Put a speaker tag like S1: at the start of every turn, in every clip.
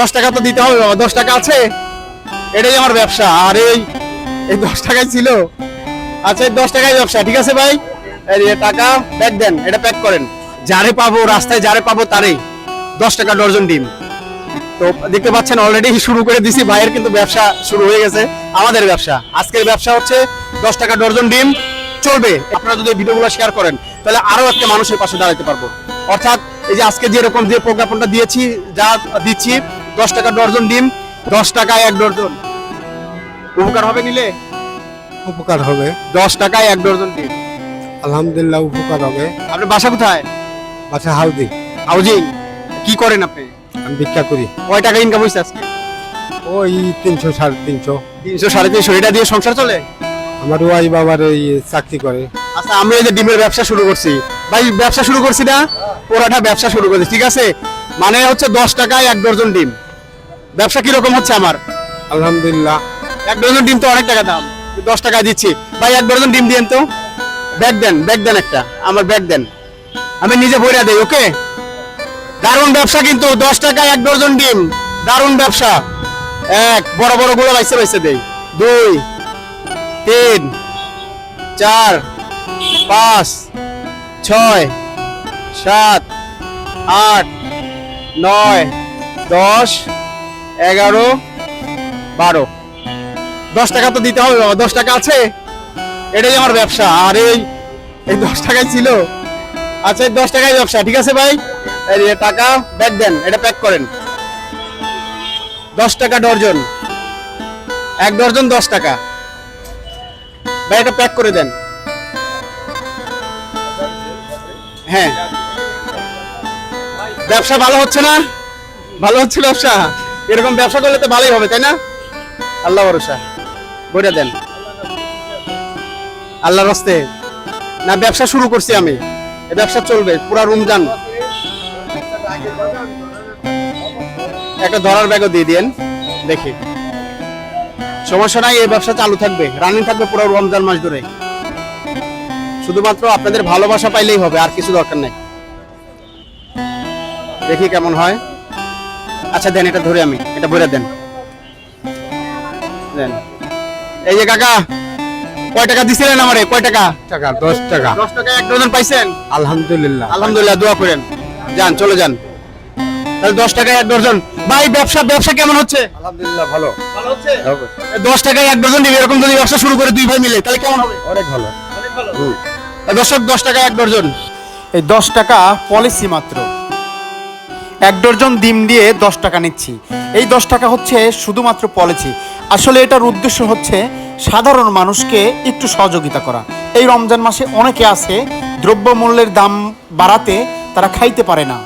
S1: দশ টাকা তো দিতে হবে বাবা দশ টাকা আছে এটাই আমার ব্যবসা আর এই এই দশ টাকাই ছিল আচ্ছা এই দশ টাকাই ব্যবসা ঠিক আছে ভাই এই টাকা প্যাক দেন এটা প্যাক করেন যারে পাবো রাস্তায় যারে পাবো তারেই দশ টাকা ডর্জন ডিম তো দেখতে পাচ্ছেন অলরেডি শুরু করে দিছি ভাইয়ের কিন্তু ব্যবসা শুরু হয়ে গেছে আমাদের ব্যবসা আজকের ব্যবসা হচ্ছে দশ টাকা ডর্জন ডিম চলবে আপনারা যদি ভিডিওগুলো শেয়ার করেন তাহলে আরও একটা মানুষের পাশে দাঁড়াতে পারবো অর্থাৎ এই যে আজকে যেরকম যে প্রজ্ঞাপনটা দিয়েছি যা দিচ্ছি দশ টাকা ডর্জন ডিম দশ টাকায় এক ডর্জন উপকার হবে নিলে উপকার হবে দশ টাকায় এক ডর্জন ডিম
S2: আলহামদুলিল্লাহ উপকার হবে
S1: আপনার বাসা কোথায় বাসা হাউজি হাউজিং কি করেন আপনি
S2: আমি ভিক্ষা করি
S1: কয় টাকা ইনকাম হয়েছে আজকে
S2: ওই তিনশো সাড়ে তিনশো
S1: তিনশো সাড়ে তিনশো এটা দিয়ে সংসার চলে
S2: আমার ওয়াই বাবার ওই চাকরি করে
S1: আচ্ছা আমরা এই যে ডিমের ব্যবসা শুরু করছি ভাই ব্যবসা শুরু করছি না পোড়াটা ব্যবসা শুরু করছি ঠিক আছে মানে হচ্ছে দশ টাকায় এক ডর্জন ডিম ব্যবসা কিরকম হচ্ছে আমার
S2: আলহামদুলিল্লাহ
S1: এক ডজন ডিম তো অনেক টাকা দাম দশ টাকা দিচ্ছি ভাই এক ডজন ডিম দিয়েন তো ব্যাগ দেন ব্যাগ দেন একটা আমার ব্যাগ দেন আমি নিজে ভরে দেই ওকে দারুণ ব্যবসা কিন্তু দশ টাকায় এক ডজন ডিম দারুণ ব্যবসা এক বড় বড় গুলো বাইসে বাইসে দেই দুই তিন চার পাঁচ ছয় সাত আট নয় দশ এগারো বারো দশ টাকা তো দিতে হবে বাবা দশ টাকা আছে এটাই আমার ব্যবসা আর এই এই দশ টাকায় ছিল আচ্ছা এই দশ টাকায় ব্যবসা ঠিক আছে ভাই এই টাকা ব্যাগ দেন এটা প্যাক করেন দশ টাকা ডর্জন এক ডর্জন দশ টাকা ভাই এটা প্যাক করে দেন হ্যাঁ ব্যবসা ভালো হচ্ছে না ভালো হচ্ছে ব্যবসা এরকম ব্যবসা করলে তো ভালোই হবে তাই না আল্লাহ ভরসা বইটা দেন আল্লাহ রাস্তে না ব্যবসা শুরু করছি আমি ব্যবসা চলবে পুরা যান একটা ধরার ব্যাগও দিয়ে দিয়েন দেখি সমস্যা নাই এই ব্যবসা চালু থাকবে রানিং থাকবে পুরো রমজান মাস ধরে শুধুমাত্র আপনাদের ভালোবাসা পাইলেই হবে আর কিছু দরকার নাই দেখি কেমন হয় আচ্ছা দেন এটা ধরে আমি এটা ভরে দেন দেন এই যে কাকা কয় টাকা দিছিলেন আমারে কয় টাকা
S2: টাকা দশ টাকা
S1: দশ টাকা এক ডজন পাইছেন
S2: আলহামদুলিল্লাহ
S1: আলহামদুলিল্লাহ দোয়া করেন যান চলে যান তাহলে দশ টাকা এক ডজন ভাই ব্যবসা ব্যবসা কেমন হচ্ছে
S2: আলহামদুলিল্লাহ ভালো
S1: ভালো হচ্ছে দশ টাকা এক ডজন দিবে এরকম যদি ব্যবসা শুরু করে দুই ভাই মিলে তাহলে কেমন হবে অনেক ভালো অনেক ভালো দর্শক দশ টাকা এক ডজন এই দশ টাকা পলিসি মাত্র এক ডজন ডিম দিয়ে দশ টাকা নিচ্ছি এই দশ টাকা হচ্ছে শুধুমাত্র পলিসি আসলে এটার উদ্দেশ্য হচ্ছে সাধারণ মানুষকে একটু সহযোগিতা করা এই রমজান মাসে অনেকে আছে দ্রব্যমূল্যের দাম বাড়াতে তারা খাইতে পারে না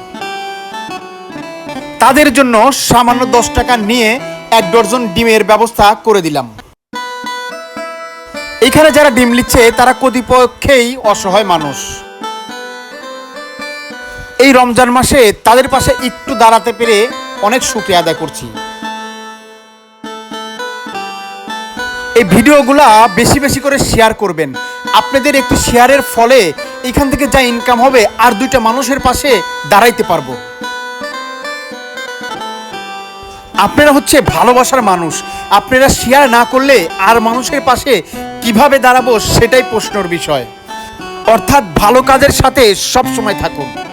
S1: তাদের জন্য সামান্য দশ টাকা নিয়ে এক ডজন ডিমের ব্যবস্থা করে দিলাম এখানে যারা ডিম নিচ্ছে তারা কতিপক্ষেই অসহায় মানুষ এই রমজান মাসে তাদের পাশে একটু দাঁড়াতে পেরে অনেক সুখে আদায় করছি এই ভিডিওগুলা বেশি বেশি করে শেয়ার করবেন আপনাদের একটি শেয়ারের ফলে এখান থেকে যা ইনকাম হবে আর দুইটা মানুষের পাশে দাঁড়াইতে পারবো আপনারা হচ্ছে ভালোবাসার মানুষ আপনারা শেয়ার না করলে আর মানুষের পাশে কিভাবে দাঁড়াবো সেটাই প্রশ্নর বিষয় অর্থাৎ ভালো কাজের সাথে সবসময় থাকুন